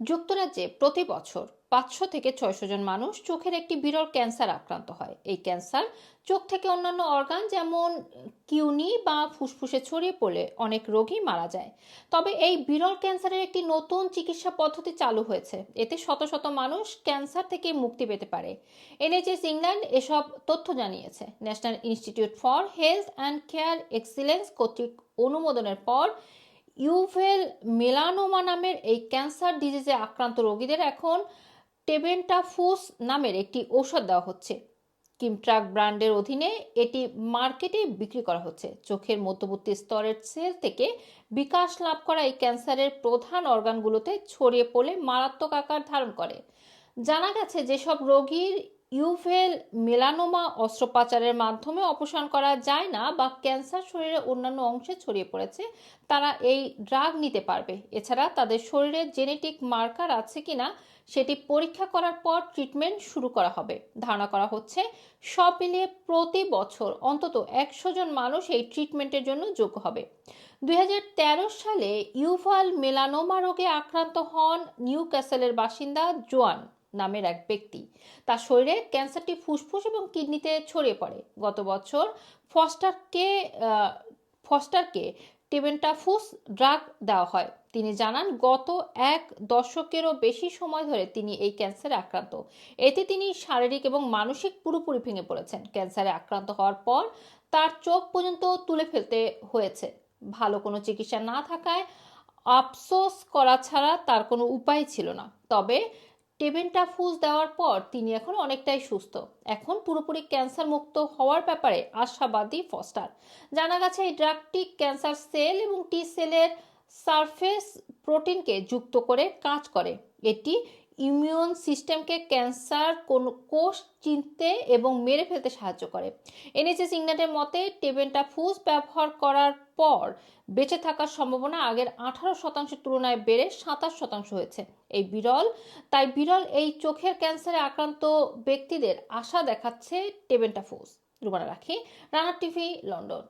যুক্তরাজ্যে প্রতি বছর পাঁচশো থেকে ছয়শো জন মানুষ চোখের একটি বিরল ক্যান্সার আক্রান্ত হয়। এই ক্যান্সার চোখ থেকে অন্যান্য অর্গান যেমন কিউনি বা ফুসফুসে ছড়িয়ে পড়লে অনেক রোগী মারা যায়। তবে এই বিরল ক্যান্সারের একটি নতুন চিকিৎসা পদ্ধতি চালু হয়েছে। এতে শত শত মানুষ ক্যান্সার থেকে মুক্তি পেতে পারে। এনএচএস ইংল্যান্ড এসব তথ্য জানিয়েছে। National Institute for Health and Care Excellence কর্তৃক অনুমোদনের পর ইউভেল মেলানোমা নামের এই ক্যান্সার ডিজিজে আক্রান্ত রোগীদের এখন টেবেন্টাফুস নামের একটি ঔষধ দেওয়া হচ্ছে। কিমট্রাক ব্র্যান্ডের অধীনে এটি মার্কেটে বিক্রি করা হচ্ছে। চোখের মধ্যবর্তী স্তরের সেল থেকে বিকাশ লাভ করা এই ক্যান্সারের প্রধান অর্গানগুলোতে ছড়িয়ে পড়লে মারাত্মক আকার ধারণ করে। জানা গেছে, যেসব রোগীর ইউভেল মেলানোমা অস্ত্রোপচারের মাধ্যমে অপসারণ করা যায় না বা ক্যান্সার শরীরের অন্যান্য অংশে ছড়িয়ে পড়েছে, তারা এই ড্রাগ নিতে পারবে। এছাড়া তাদের শরীরে জেনেটিক মার্কার আছে কিনা সেটি পরীক্ষা করার পর ট্রিটমেন্ট শুরু করা হবে। ধারণা করা হচ্ছে সব মিলিয়ে প্রতি বছর অন্তত একশো জন মানুষ এই ট্রিটমেন্টের জন্য যোগ্য হবে। দুই হাজার তেরো সালে ইউভাল মেলানোমা রোগে আক্রান্ত হন নিউ ক্যাসেলের বাসিন্দা জোয়ান। নামের এক ব্যক্তি। তার শরীরে ক্যান্সারটি ফুসফুস এবং কিডনিতে ছড়িয়ে পড়ে। গত বছর ফস্টারকে ফস্টারকে টিবেন্টাফুস ড্রাগ দেওয়া হয়। তিনি জানান, গত এক দশকেরও বেশি সময় ধরে তিনি এই ক্যান্সারে আক্রান্ত। এতে তিনি শারীরিক এবং মানসিক পুরোপুরি ভেঙে পড়েছেন। ক্যান্সারে আক্রান্ত হওয়ার পর তার চোখ পর্যন্ত তুলে ফেলতে হয়েছে। ভালো কোনো চিকিৎসা না থাকায় আফসোস করা ছাড়া তার কোনো উপায় ছিল না। তবে টেবেন্টাফুস দেওয়ার পর তিনি এখন অনেকটাই সুস্থ। এখন পুরোপুরি ক্যান্সার মুক্ত হওয়ার ব্যাপারে আশাবাদী ফস্টার। জানা গেছে, এই ড্রাগটি ক্যান্সার সেল এবং টি সেলের সারফেস প্রোটিনকে যুক্ত করে কাজ করে। এটি ইমিউন সিস্টেমকে ক্যান্সার কোন কোষ চিনতে এবং মেরে ফেলতে সাহায্য করে। এনএচএস ইংল্যান্ডের মতে টেবেন্টা টেবেন্টাফুস ব্যবহার করার পর বেঁচে থাকার সম্ভাবনা আগের আঠারো শতাংশের তুলনায় বেড়ে সাতাশ শতাংশ হয়েছে। এই বিরল, তাই বিরল এই চোখের ক্যান্সারে আক্রান্ত ব্যক্তিদের আশা দেখাচ্ছে টেবেন্টা টেবেন্টাফুস। রুমানা রাখি, রানা টিভি, লন্ডন।